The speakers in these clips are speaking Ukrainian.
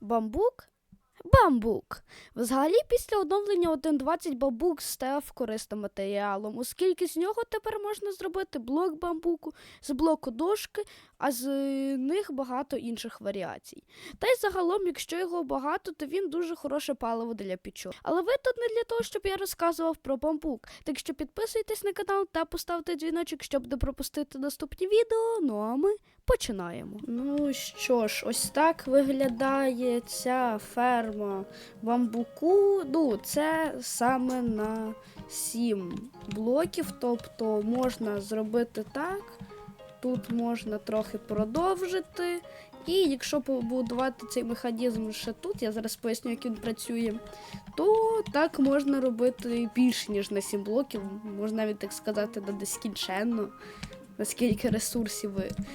Бамбук? Бамбук. Взагалі, після оновлення 1.20 бамбук став корисним матеріалом, оскільки з нього тепер можна зробити блок бамбуку, з блоку дошки, а з них багато інших варіацій. Та й загалом, якщо його багато, то він дуже хороше паливо для пічок. Але ви тут не для того, щоб я розказував про бамбук. Так що підписуйтесь на канал та поставте дзвіночок, щоб не пропустити наступні відео. Ну а ми починаємо. Ну що ж, ось так виглядає ця ферма бамбуку. Ну, це саме на 7 блоків, тобто можна зробити так. Тут можна трохи продовжити. І якщо побудувати цей механізм ще тут, я зараз поясню, як він працює, то так можна робити більше, ніж на 7 блоків, можна навіть так сказати, на нескінченно, наскільки ресурсів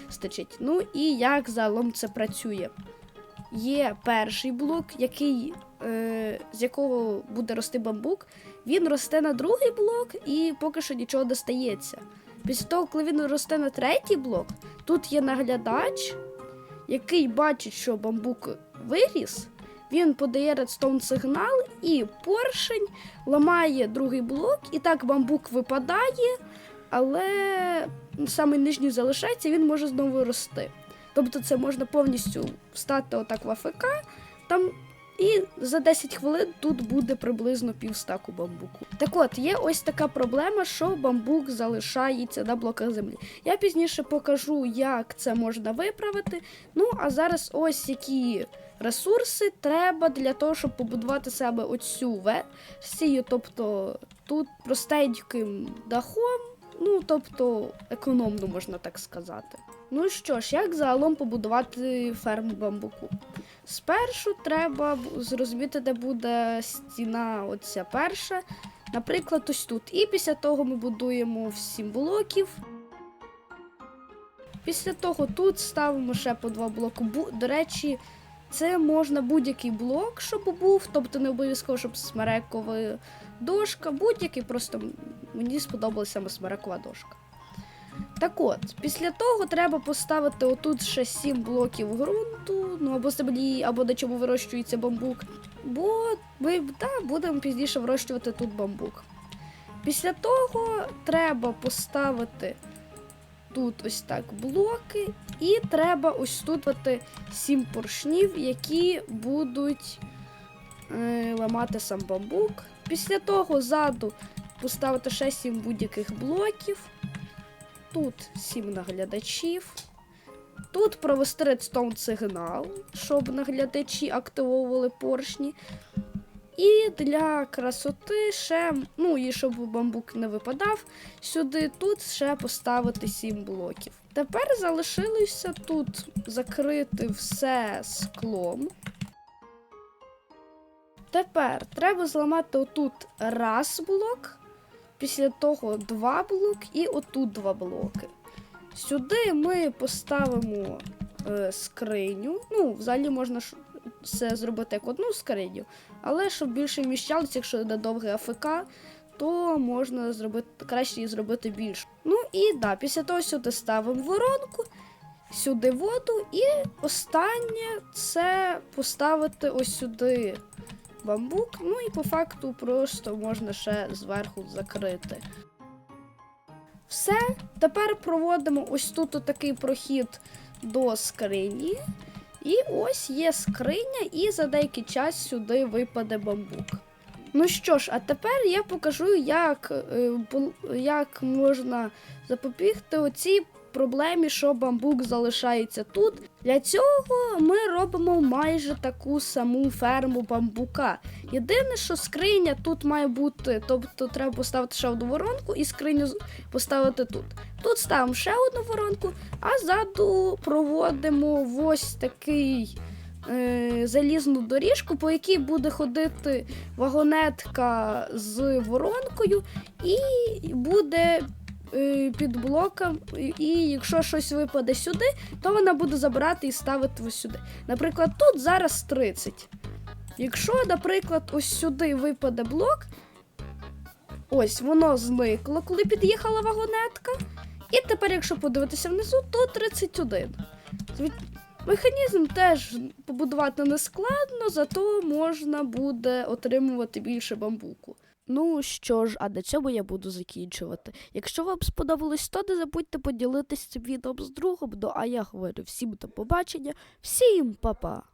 вистачить. Ну і як загалом це працює? Є перший блок, який, е, з якого буде рости бамбук. Він росте на другий блок і поки що нічого не стається. Після того, коли він росте на третій блок, тут є наглядач, який бачить, що бамбук виріс. Він подає редстоун сигнал, і поршень ламає другий блок, і так бамбук випадає, але саме нижній залишається, він може знову рости. Тобто це можна повністю встати отак в АФК, там і за 10 хвилин тут буде приблизно півстаку бамбуку. Так от, є ось така проблема, що бамбук залишається на блоках землі. Я пізніше покажу, як це можна виправити. Ну, а зараз ось які ресурси треба для того, щоб побудувати себе оцю версію, тобто тут простеньким дахом, ну тобто економно можна так сказати. Ну що ж, як загалом побудувати ферму бамбуку? Спершу треба зрозуміти, де буде стіна, оця перша. Наприклад, ось тут. І після того ми будуємо всім блоків. Після того тут ставимо ще по два блоки. До речі, це можна будь-який блок, щоб був, тобто не обов'язково, щоб смерекова дошка, будь-який, просто мені сподобалася саме смерекова дошка. Так от, після того треба поставити отут ще 7 блоків ґрунту, ну або землі, або на чому вирощується бамбук. Бо ми да, будемо пізніше вирощувати тут бамбук. Після того треба поставити тут ось так блоки, і треба ось тут 7 поршнів, які будуть ламати сам бамбук. Після того ззаду поставити ще 7 будь-яких блоків. Тут 7 наглядачів. Тут провести редстоун сигнал, щоб наглядачі активовували поршні. І для красоти ще, ну і щоб бамбук не випадав, сюди тут ще поставити 7 блоків. Тепер залишилося тут закрити все склом. Тепер треба зламати отут раз блок, після того два блоки і отут два блоки. Сюди ми поставимо е, скриню. Ну, взагалі можна це зробити як одну скриню, але щоб більше вміщалося, якщо на довге АФК, то можна зробити краще її зробити більше. Ну і да, після того сюди ставимо воронку, сюди воду, і останнє це поставити ось сюди бамбук. Ну і по факту просто можна ще зверху закрити. Все, тепер проводимо ось тут такий прохід до скрині. І ось є скриня, і за деякий час сюди випаде бамбук. Ну що ж, а тепер я покажу, як, е, як можна запобігти оцій проблемі, що бамбук залишається тут. Для цього ми робимо майже таку саму ферму бамбука. Єдине, що скриня тут має бути, тобто треба поставити ще одну воронку і скриню поставити тут. Тут ставимо ще одну воронку, а ззаду проводимо ось такий е, залізну доріжку, по якій буде ходити вагонетка з воронкою, і буде під блоком. І- якщо щось випаде сюди, то вона буде забирати і ставити сюди. Наприклад, тут зараз 30. Якщо, наприклад, ось сюди випаде блок, ось воно зникло, коли під'їхала вагонетка. І тепер, якщо подивитися внизу, то 31. Механізм теж побудувати не складно, зато можна буде отримувати більше бамбуку. Ну що ж, а на цьому я буду закінчувати. Якщо вам сподобалось, то не забудьте поділитися цим відео з другом. Ну а я говорю всім до побачення, всім па-па!